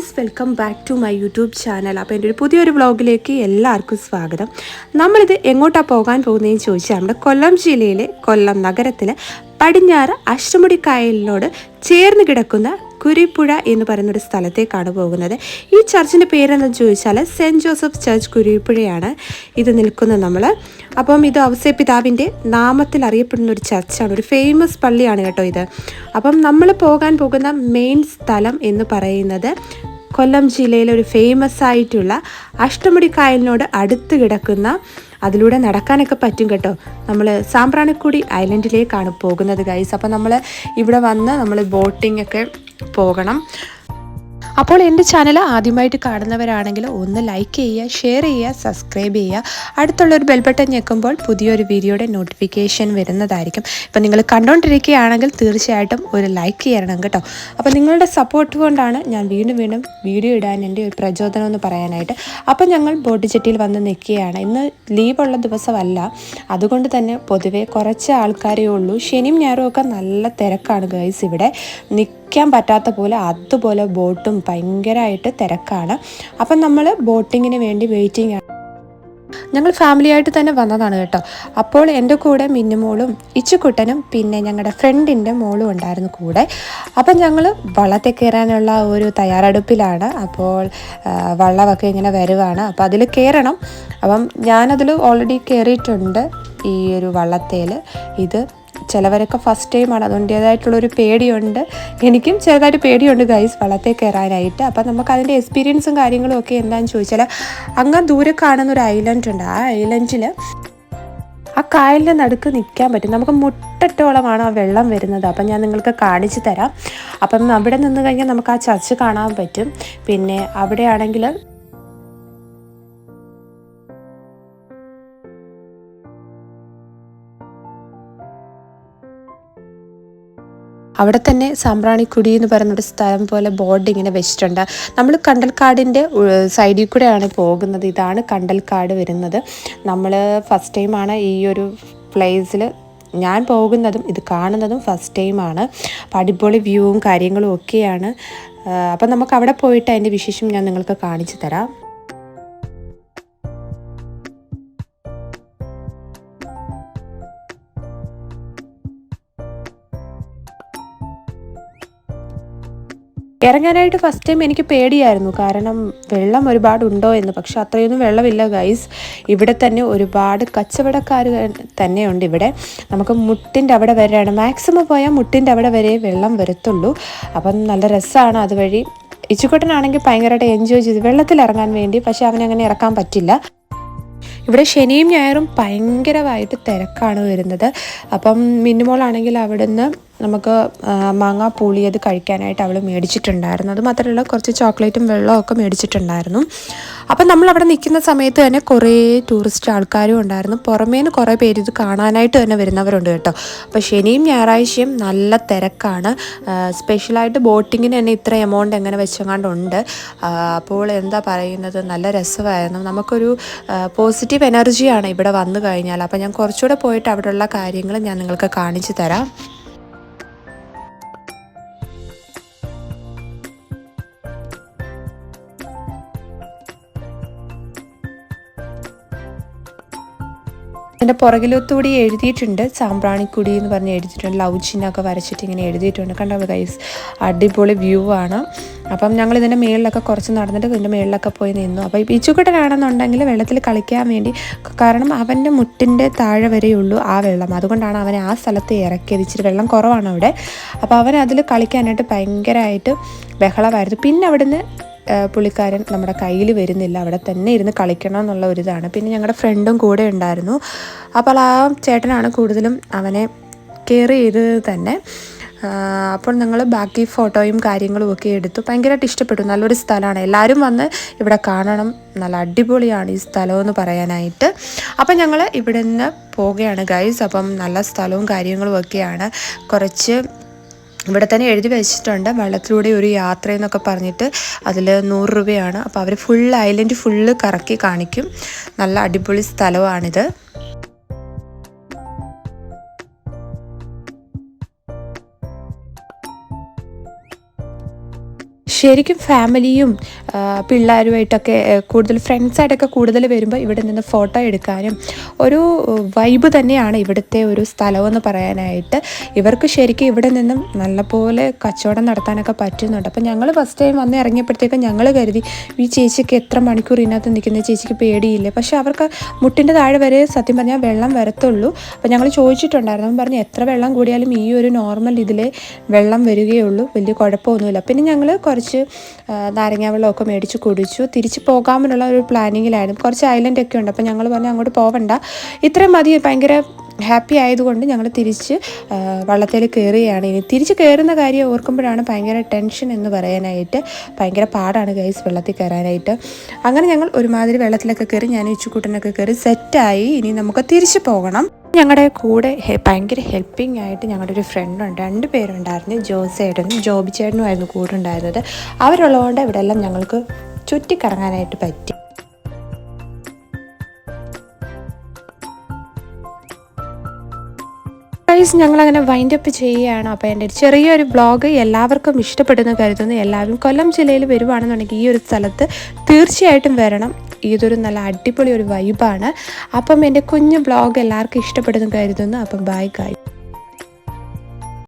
Guys welcome back to my YouTube channel. അപ്പോൾ എന്റെ ഒരു പുതിയൊരു വ്ളോഗിലേക്ക് എല്ലാവർക്കും സ്വാഗതം. നമ്മളിത് എങ്ങോട്ടാണ് പോകാൻ പോകുന്നതെന്ന് ചോദിച്ചാൽ നമ്മുടെ കൊല്ലം ജില്ലയിലെ കൊല്ലം നഗരത്തിലെ പടിഞ്ഞാറ് അഷ്ടമുടി കായലിനോട് ചേർന്ന് കിടക്കുന്ന കുരിപ്പുഴ എന്ന് പറയുന്ന ഒരു സ്ഥലത്തേക്കാണ് പോകുന്നത്. ഈ ചർച്ചിന്റെ പേരെന്ന് ചോദിച്ചാൽ സെന്റ് ജോസഫ് ചർച്ച് കുരിപ്പുഴയാണ് ഇത് നിൽക്കുന്നത് നമ്മൾ. അപ്പം ഇത് അവസേ പിതാവിന്റെ നാമത്തിൽ അറിയപ്പെടുന്ന ഒരു ചർച്ചാണ്. ഒരു ഫേമസ് പള്ളിയാണ് കേട്ടോ ഇത്. അപ്പം നമ്മൾ പോകാൻ പോകുന്ന മെയിൻ സ്ഥലം എന്ന് പറയുന്നത് കൊല്ലം ജില്ലയിലെ ഒരു ഫേമസ് ആയിട്ടുള്ള അഷ്ടമുടി കായലിനോട് അടുത്ത് കിടക്കുന്ന അതിലൂടെ നടക്കാനൊക്കെ പറ്റും കേട്ടോ. നമ്മൾ സാമ്പ്രാണിക്കുടി ഐലൻഡിലേക്കാണ് പോകുന്നത് ഗൈസ് അപ്പോൾ നമ്മൾ ഇവിടെ വന്ന് നമ്മൾ ബോട്ടിംഗ് ഒക്കെ പോകണം. അപ്പോൾ എന്റെ ചാനൽ ആദ്യമായിട്ട് കാണുന്നവരാണെങ്കിൽ ഒന്ന് ലൈക്ക് ചെയ്യുക ഷെയർ ചെയ്യുക സബ്സ്ക്രൈബ് ചെയ്യുക. അടുത്തുള്ളൊരു ബെൽ ബട്ടൺ ഞെക്കുമ്പോൾ പുതിയൊരു വീഡിയോയുടെ നോട്ടിഫിക്കേഷൻ വരുന്നതായിരിക്കും. ഇപ്പം നിങ്ങൾ കണ്ടുകൊണ്ടിരിക്കുകയാണെങ്കിൽ തീർച്ചയായിട്ടും ഒരു ലൈക്ക് ചെയ്യണം കേട്ടോ. അപ്പോൾ നിങ്ങളുടെ സപ്പോർട്ട് കൊണ്ടാണ് ഞാൻ വീണ്ടും വീണ്ടും വീഡിയോ ഇടാൻ എന്റെ ഒരു പ്രചോദനം എന്ന് പറയാനായിട്ട്. അപ്പം ഞങ്ങൾ ബോട്ട് ചെട്ടിയിൽ വന്ന് നിൽക്കുകയാണ്. ഇന്ന് ലീവുള്ള ദിവസമല്ല. അതുകൊണ്ട് തന്നെ പൊതുവേ കുറച്ച് ആൾക്കാരേ ഉള്ളൂ. ശനിയും ഞായറും ഒക്കെ നല്ല തിരക്കാണ് ഗൈസ് ഇവിടെ. നിൽക്കാൻ പറ്റാത്ത പോലെ അതുപോലെ ബോട്ടും ഭയങ്കരമായിട്ട് തിരക്കാണ്. അപ്പം നമ്മൾ ബോട്ടിങ്ങിന് വേണ്ടി വെയിറ്റിംഗ് ആണ്. ഞങ്ങൾ ഫാമിലിയായിട്ട് തന്നെ വന്നതാണ് കേട്ടോ. അപ്പോൾ എന്റെ കൂടെ മിന്നുമോളും ഇച്ചുക്കുട്ടനും പിന്നെ ഞങ്ങളുടെ ഫ്രണ്ടിന്റെ മോളും ഉണ്ടായിരുന്നു കൂടെ. അപ്പം ഞങ്ങൾ വള്ളത്തെ കയറാനുള്ള ഒരു തയ്യാറെടുപ്പിലാണ്. അപ്പോൾ വള്ളമൊക്കെ ഇങ്ങനെ വരുവാണ്. അപ്പോൾ അതിൽ കയറണം. അപ്പം ഞാനതിൽ ഓൾറെഡി കയറിയിട്ടുണ്ട് ഈ ഒരു വള്ളത്തേൽ ഇത് ചിലവരൊക്കെ ഫസ്റ്റ് ടൈമാണ് അതുകൊണ്ടേതായിട്ടുള്ളൊരു പേടിയുണ്ട്. എനിക്കും ചെറുതായിട്ട് പേടിയുണ്ട് ഗൈസ് വള്ളത്തെ കയറാനായിട്ട് അപ്പം നമുക്ക് അതിന്റെ എക്സ്പീരിയൻസും കാര്യങ്ങളും ഒക്കെ എന്താണെന്ന് ചോദിച്ചാൽ അങ്ങ് ദൂരെ കാണുന്ന ഒരു ഐലൻഡ് ഉണ്ട്. ആ ഐലൻഡിൽ ആ കായലിന്റെ നടുക്ക് നിൽക്കാൻ പറ്റും. നമുക്ക് മുട്ടറ്റോളമാണ് ആ വെള്ളം വരുന്നത്. അപ്പം ഞാൻ നിങ്ങൾക്ക് കാണിച്ചു തരാം. അപ്പം അവിടെ നിന്ന് കഴിഞ്ഞാൽ നമുക്ക് ആ ചർച്ച് കാണാൻ പറ്റും. പിന്നെ അവിടെയാണെങ്കിൽ അവിടെ തന്നെ സാമ്പ്രാണിക്കുടി എന്ന് പറയുന്നൊരു സ്ഥലം പോലെ ബോർഡ് ഇങ്ങനെ വെച്ചിട്ടുണ്ട്. നമ്മൾ കണ്ടൽക്കാടിന്റെ സൈഡിൽ കൂടെയാണ് പോകുന്നത്. ഇതാണ് കണ്ടൽക്കാട് വരുന്നത്. നമ്മൾ ഫസ്റ്റ് ടൈമാണ് ഈ ഒരു പ്ലേസിൽ ഞാൻ പോകുന്നതും ഇത് കാണുന്നതും ഫസ്റ്റ് ടൈമാണ് അടിപൊളി വ്യൂവും കാര്യങ്ങളും ഒക്കെയാണ്. അപ്പം നമുക്ക് അവിടെ പോയിട്ട് അതിന്റെ വിശേഷം ഞാൻ നിങ്ങൾക്ക് കാണിച്ചു തരാം. ഇറങ്ങാനായിട്ട് ഫസ്റ്റ് ടൈം എനിക്ക് പേടിയായിരുന്നു. കാരണം വെള്ളം ഒരുപാട് ഉണ്ടോ എന്ന്. പക്ഷെ അത്രയൊന്നും വെള്ളമില്ല ഗൈസ് ഇവിടെ തന്നെ ഒരുപാട് കച്ചവടക്കാർ തന്നെയുണ്ട് ഇവിടെ. നമുക്ക് മുട്ടിന്റെ അവിടെ വരെയാണ്. മാക്സിമം പോയാൽ മുട്ടിന്റെ അവിടെ വരെ വെള്ളം വരത്തുള്ളൂ. അപ്പം നല്ല രസമാണ് അതുവഴി. ഇച്ചുക്കുട്ടനാണെങ്കിൽ ഭയങ്കരമായിട്ട് എൻജോയ് ചെയ്ത്. വെള്ളത്തിൽ ഇറങ്ങാൻ വേണ്ടി. പക്ഷെ അവനങ്ങനെ ഇറക്കാൻ പറ്റില്ല. ഇവിടെ ശനിയും ഞായറും ഭയങ്കരമായിട്ട് തിരക്കാണ് വരുന്നത്. അപ്പം മിന്നുമോളാണെങ്കിൽ അവിടുന്ന് നമുക്ക് മാങ്ങ പുളിയത് കഴിക്കാനായിട്ട് അവൾ മേടിച്ചിട്ടുണ്ടായിരുന്നു. അത് മാത്രമല്ല കുറച്ച് ചോക്ലേറ്റും വെള്ളവും ഒക്കെ മേടിച്ചിട്ടുണ്ടായിരുന്നു. അപ്പം നമ്മൾ അവിടെ നിൽക്കുന്ന സമയത്ത് തന്നെ കുറേ ടൂറിസ്റ്റ് ആൾക്കാരും ഉണ്ടായിരുന്നു. പുറമേ നിന്ന് കുറേ പേര് ഇത് കാണാനായിട്ട് തന്നെ വരുന്നവരുണ്ട് കേട്ടോ. അപ്പോൾ ശനിയും ഞായറാഴ്ചയും നല്ല തിരക്കാണ്. സ്പെഷ്യലായിട്ട് ബോട്ടിങ്ങിന് തന്നെ ഇത്ര എമൗണ്ട് എങ്ങനെ വെച്ചങ്ങാണ്ടുണ്ട്. അപ്പോൾ എന്താ പറയുന്നത്? നല്ല രസമായിരുന്നു. നമുക്കൊരു പോസിറ്റീവ് എനർജിയാണ് ഇവിടെ വന്നു കഴിഞ്ഞാൽ. അപ്പോൾ ഞാൻ കുറച്ചുകൂടെ പോയിട്ട് അവിടെയുള്ള കാര്യങ്ങൾ ഞാൻ നിങ്ങൾക്ക് കാണിച്ചു തരാം. അതിന്റെ പുറകിലൊത്തുകൂടി എഴുതിയിട്ടുണ്ട്. സാമ്പ്രാണിക്കുടി എന്ന് പറഞ്ഞ് എഴുതിയിട്ടുണ്ട്. ലവ് ചിന്നൊക്കെ വരച്ചിട്ട് ഇങ്ങനെ എഴുതിയിട്ടുണ്ട്. കണ്ടോ ഗൈസ് അടിപൊളി വ്യൂ ആണ്. അപ്പം ഞങ്ങൾ ഇതിന്റെ മേളിലൊക്കെ കുറച്ച് നടന്നിട്ട് ഇതിന്റെ മേളിലൊക്കെ പോയി നിന്നു. അപ്പോൾ ഈ പിച്ചുക്കുട്ടനാണെന്നുണ്ടെങ്കിൽ വെള്ളത്തിൽ കളിക്കാൻ വേണ്ടി കാരണം അവന്റെ മുട്ടിന്റെ താഴെ വരെയുള്ളൂ ആ വെള്ളം. അതുകൊണ്ടാണ് അവനെ ആ സ്ഥലത്ത് ഇറക്കി ഇച്ചിരി വെള്ളം കുറവാണ് അവിടെ. അപ്പോൾ അവൻ അതിൽ കളിക്കാനായിട്ട് ഭയങ്കരമായിട്ട് ബഹളമായിരുന്നു. പിന്നെ അവിടുന്ന് പുള്ളിക്കാരൻ നമ്മുടെ കയ്യിൽ വരുന്നില്ല. അവിടെ തന്നെ ഇരുന്ന് കളിക്കണം എന്നുള്ള ഒരു ഇതാണ്. പിന്നെ ഞങ്ങളുടെ ഫ്രണ്ടും കൂടെ ഉണ്ടായിരുന്നു. അപ്പോൾ ആ ചേട്ടനാണ് കൂടുതലും അവനെ കെയർ ചെയ്തത് തന്നെ. അപ്പോൾ ഞങ്ങൾ ബാക്കി ഫോട്ടോയും കാര്യങ്ങളും ഒക്കെ എടുത്തു. ഭയങ്കരമായിട്ട് ഇഷ്ടപ്പെട്ടു. നല്ലൊരു സ്ഥലമാണ്. എല്ലാവരും വന്ന് ഇവിടെ കാണണം. നല്ല അടിപൊളിയാണ് ഈ സ്ഥലമെന്ന് പറയാനായിട്ട്. അപ്പം ഞങ്ങൾ ഇവിടെ നിന്ന് പോവുകയാണ് ഗൈസ് അപ്പം നല്ല സ്ഥലവും കാര്യങ്ങളും ഒക്കെയാണ്. കുറച്ച് ഇവിടെ തന്നെ എഴുതി വെച്ചിട്ടുണ്ട്. വെള്ളത്തിലൂടെ ഒരു യാത്ര എന്നൊക്കെ പറഞ്ഞിട്ട് അതിൽ നൂറ് രൂപയാണ്. അപ്പോൾ അവർ ഫുൾ ഐലൻഡ് ഫുള്ള് കറക്കി കാണിക്കും. നല്ല അടിപൊളി സ്ഥലമാണിത്. ശരിക്കും ഫാമിലിയും പിള്ളേരുമായിട്ടൊക്കെ കൂടുതൽ ഫ്രണ്ട്സായിട്ടൊക്കെ കൂടുതൽ വരുമ്പോൾ ഇവിടെ നിന്ന് ഫോട്ടോ എടുക്കാനും ഒരു വൈബ് തന്നെയാണ് ഇവിടുത്തെ ഒരു സ്ഥലമെന്ന് പറയാനായിട്ട്. ഇവർക്ക് ശരിക്കും ഇവിടെ നിന്നും നല്ലപോലെ കച്ചവടം നടത്താനൊക്കെ പറ്റുന്നുണ്ട്. അപ്പം ഞങ്ങൾ ഫസ്റ്റ് ടൈം വന്ന് ഇറങ്ങിയപ്പോഴത്തേക്കും ഞങ്ങൾ കരുതി ഈ ചേച്ചിക്ക് എത്ര മണിക്കൂർ ഇതിനകത്ത് നിൽക്കുന്ന? ചേച്ചിക്ക് പേടിയില്ല. പക്ഷേ അവർക്ക് മുട്ടിന്റെ താഴെ വരെ സത്യം പറഞ്ഞാൽ വെള്ളം വരത്തുള്ളൂ. അപ്പം ഞങ്ങൾ ചോദിച്ചിട്ടുണ്ടായിരുന്നു. പറഞ്ഞു എത്ര വെള്ളം കൂടിയാലും ഈ ഒരു നോർമൽ ഇതിലെ വെള്ളം വരികയുള്ളൂ. വലിയ കുഴപ്പമൊന്നുമില്ല. പിന്നെ ഞങ്ങൾ കുറച്ച് ആ, നാരങ്ങ വെള്ളമൊക്കെ മേടിച്ച് കുടിച്ചു. തിരിച്ച് പോകാമെന്നുള്ള ഒരു പ്ലാനിങ്ങിലായിരുന്നു. കുറച്ച് ഐലൻഡ് ഒക്കെ ഉണ്ട്. അപ്പം ഞങ്ങൾ പറഞ്ഞു അങ്ങോട്ട് പോവണ്ട. ഇത്രയും മതി. ഭയങ്കര ഹാപ്പി ആയതുകൊണ്ട് ഞങ്ങൾ തിരിച്ച് വള്ളത്തിൽ കയറുകയാണ് ഇനി തിരിച്ച് കയറുന്ന കാര്യം ഓർക്കുമ്പോഴാണ് ഭയങ്കര ടെൻഷൻ എന്ന് പറയാനായിട്ട് ഭയങ്കര പാടാണ് ഗൈസ് വെള്ളത്തിൽ കയറാനായിട്ട് അങ്ങനെ ഞങ്ങൾ ഒരുമാതിരി വെള്ളത്തിലൊക്കെ കയറി ഞാൻ ഇച്ചുകൂട്ടനൊക്കെ കയറി സെറ്റായി ഇനി നമുക്ക് തിരിച്ച് പോകണം. ഞങ്ങളുടെ കൂടെ ഭയങ്കര ഹെൽപ്പിംഗ് ആയിട്ട് ഞങ്ങളുടെ ഒരു ഫ്രണ്ടുണ്ട് രണ്ട് പേരുണ്ടായിരുന്നു ജോസേട്ടനും ജോബി ചേട്ടനും ആയിരുന്നു കൂടെ ഉണ്ടായിരുന്നത്. അവരുള്ളതുകൊണ്ട് ഇവിടെ എല്ലാം ഞങ്ങൾക്ക് ചുറ്റിക്കറങ്ങാനായിട്ട് പറ്റി. ഗൈസ് ഞങ്ങളങ്ങനെ വൈൻഡ് അപ്പ് ചെയ്യുകയാണ്. അപ്പോൾ എന്റെ ചെറിയൊരു ബ്ലോഗ് എല്ലാവർക്കും ഇഷ്ടപ്പെടുന്ന കരുതുന്നു. എല്ലാവരും കൊല്ലം ജില്ലയിൽ വരുവാണെന്നുണ്ടെങ്കിൽ ഈ ഒരു സ്ഥലത്ത് തീർച്ചയായിട്ടും വരണം. ഇതൊരു നല്ല അടിപൊളി ഒരു വൈബാണ് അപ്പം എന്റെ കുഞ്ഞു ബ്ലോഗ് എല്ലാവർക്കും ഇഷ്ടപ്പെടുന്നു കരുതുന്നു. അപ്പം ബൈ ഗൈസ്